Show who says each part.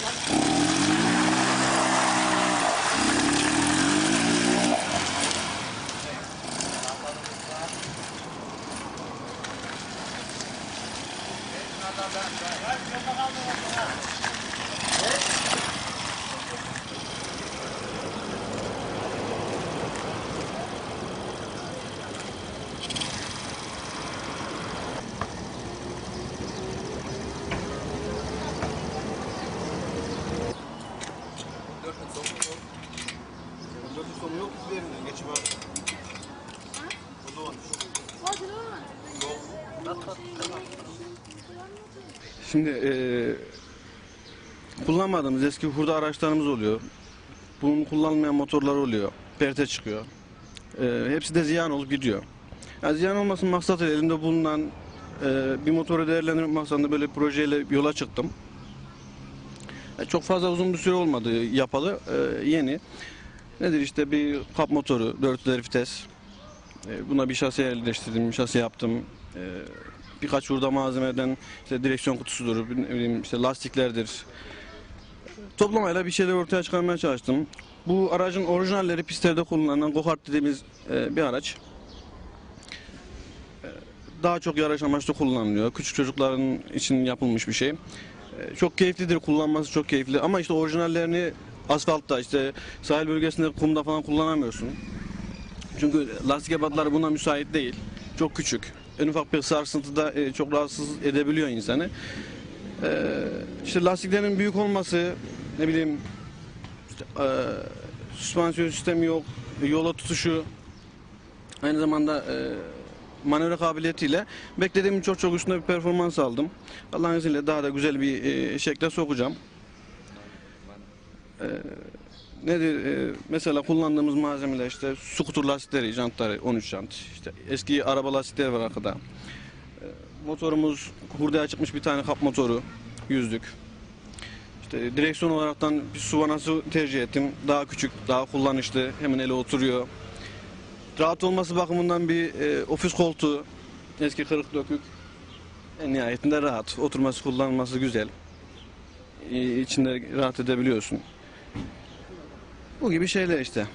Speaker 1: Right, you're behind the one. Right? Şimdi eee kullanmadığımız eski hurda araçlarımız oluyor. Bunun kullanılmayan motorlar oluyor. Perte çıkıyor. Eee, hepsi de ziyan olup gidiyor. Yani ziyan olmasın maksatıyla elimde bulunan eee, bir motoru değerlendirmek maksadında böyle projeyle yola çıktım. E, Çok fazla uzun bir süre olmadı yapalı. e, yeni. Nedir işte bir kap motoru, dörtlüler vites. E, buna bir şasi yerleştirdim, şasi yaptım. E, birkaç hurda malzemeden işte direksiyon kutusudur, ne bileyim işte lastiklerdir. Toplamayla bir şeyler ortaya çıkarmaya çalıştım. Bu aracın orijinalleri pistlerde kullanılan go-kart dediğimiz e, bir araç. E, Daha çok yarış amaçlı kullanılıyor. Küçük çocukların için yapılmış bir şey. E, Çok keyiflidir kullanması çok keyifli ama işte orijinallerini asfaltta işte sahil bölgesinde kumda falan kullanamıyorsun. Çünkü lastik ebatları buna müsait değil. Çok küçük. En ufak bir sarsıntıda e, çok rahatsız edebiliyor insanı. E, işte lastiklerin büyük olması ne bileyim işte, e, süspansiyon sistemi yok, yola tutuşu aynı zamanda e, manevra kabiliyetiyle beklediğim çok çok üstünde bir performans aldım. Allah'ın izniyle daha da güzel bir e, şekle sokacağım. E, nedir? E, mesela kullandığımız malzemeler işte skuter lastikleri, jantları 13 jant. İşte eski araba lastikleri var arkada. E, motorumuz hurdaya çıkmış bir tane kap motoru, yüzlük. İşte direksiyon olaraktan bir Suvana'sı tercih ettim. Daha küçük, daha kullanışlı, hemen ele oturuyor. Rahat olması bakımından bir e, ofis koltuğu, eski kırık dökük. En nihayetinde rahat. Oturması, kullanılması güzel. E, içinde rahat edebiliyorsun. Bu gibi şeyler işte.